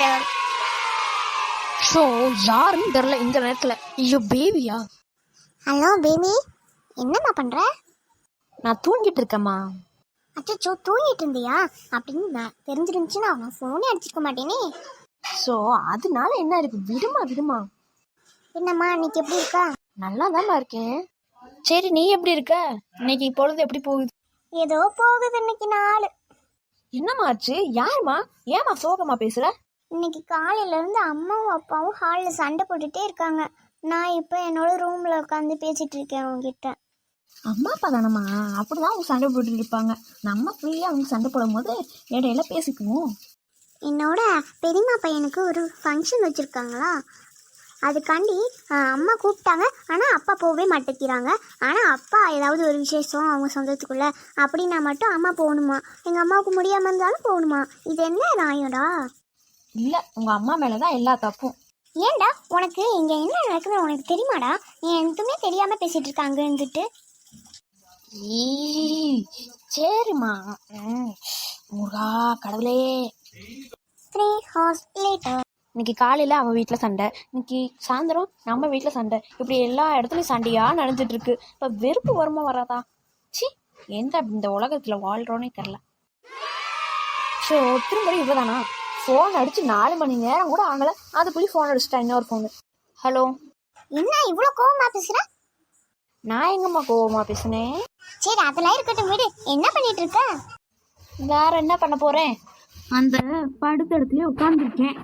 Later so யாருன்னு தெரில இந்த நேரத்தில். ஐயோ பேபியா ஹலோ பேபி என்னம்மா பண்ற? நான் தூங்கிட்டு இருக்கேம்மா. அச்சோ தூங்கிட்டு இருந்தியா? அப்படின்னு நான் தெரிஞ்சிருந்துச்சுன்னா நான் ஃபோனே அடிச்சிருக்க மாட்டேனே. ஸோ அதனால என்ன இருக்கு? விடுமா விடுமா? என்னம்மா இன்னைக்கு எப்படி இருக்கா? நல்லா இருக்கேன். சரி நீ எப்படி இருக்க? இன்னைக்கு பொழுது எப்படி போகுது? ஏதோ போகுது இன்னைக்கு நாள். என்னம்மா ஆச்சு? யாரும்மா? ஏமா சோகமா பேசுற? இன்னைக்கு காலையில இருந்து அம்மாவும் அப்பாவும் ஹாலில் சண்டை போட்டுட்டே இருக்காங்க. நான் இப்போ என்னோட ரூம்ல உட்காந்து பேசிட்டு இருக்கேன் உங்ககிட்ட அம்மா அப்பா தானம்மா? அப்படிதான் அவங்க சண்டை போட்டுட்டு இருப்பாங்க. நம்ம ஃப்ரீயாக அவங்க சண்டை போடும் போது இடையில பேசிக்குவோம். என்னோட பெரியம்மா பையனுக்கு ஒரு ஃபங்க்ஷன் வச்சுருக்காங்களா? அதுக்காண்டி அம்மா கூப்பிட்டாங்க. ஆனால் அப்பா போகவே மாட்டேங்கிறாங்க. ஆனால் அப்பா ஏதாவது ஒரு விசேஷம் அவங்க சொந்தத்துக்குள்ள அப்படின்னா மட்டும் அம்மா போகணுமா? எங்கள் அம்மாவுக்கு முடியாமல் இருந்தாலும் போகணுமா? இது என்ன நியாயம்டா இல்லை உங்கள் அம்மா மேலே தான் எல்லா தப்பும். ஏன்டா உனக்கு இங்கே என்ன நடக்குதுன்னு உனக்கு தெரியுமாடா? நீ எதுவுமே தெரியாமல் பேசிகிட்டு இருக்க அங்கே இருந்துட்டு சரிம்மா. முருகா கடவுளே. Three hours later. இன்னைக்கு காலையில் அவன் வீட்டில் சண்டை. இன்னைக்கு சாயந்தரம் நம்ம வீட்டில் சண்டை. இப்படி எல்லா இடத்துலையும் சண்டையா நடந்துட்டு இருக்கு இப்போ வெறுப்பு வருமா வராதா? சி எந்த இந்த உலகத்தில் வாழ்கிறோன்னே தெரில ஸோ திரும்ப இவ்வளோதானா ஃபோன் அடிச்சு நாலு மணி நேரம் கூட ஆகலை. அதுக்குள்ளேயும் ஃபோன் அடிச்சிட்டா இன்னொரு ஃபோனு ஹலோ என்ன இவ்வளோ கோவமா பேசுகிற நான் எங்கம்மா கோவமா பேசுனேன்? சரி அதெல்லாம் இருக்கட்டும் விடு. என்ன பண்ணிட்டு இருக்க வேற என்ன பண்ண போறேன்? அந்த படுத்த இடத்துல உட்காந்துருக்கேன்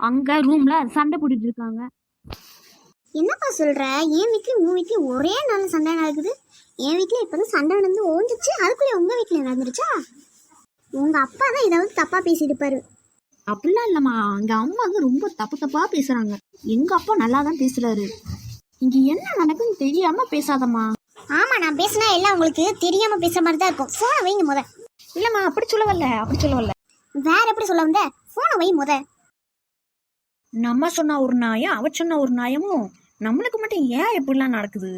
அங்க ரூம்ல சண்டை போட்டுட்டு இருக்காங்க. என்னப்பா சொல்ற? என் வீட்லயும் உன் வீட்லயும் ஒரே நாள் சண்டை நடக்குது. என் வீட்ல இப்பதான் சண்டை நடந்து ஓஞ்சிச்சு. அதுக்குள்ளே உங்க வீட்ல நடந்துருச்சா? உங்க அப்பா தான் ஏதாவது தப்பா பேசியிருப்பாரு அப்படிலாம் இல்லம்மா. அம்மா வந்து ரொம்ப தப்பு தப்பா பேசுறாங்க. எங்க அப்பா நல்லா தான் பேசுறாரு. இங்க என்ன நடக்குன்னு தெரியாம பேசாதம்மா. ஆமா நான் பேசினா எல்லாம் உங்களுக்கு தெரியாம பேசுற மாதிரி தான் இருக்கும் போனை வைங்க முத. இல்லம்மா அப்படி சொல்ல வரல அப்படி சொல்ல வரல வேற எப்படி சொல்ல வந்த? போனை வை முத. நம்ம சொன்ன ஒரு நியாயம் அவ சொன்ன ஒரு நியாயமும் நம்மளுக்கு மட்டும் ஏன் இப்படிலாம் நடக்குது?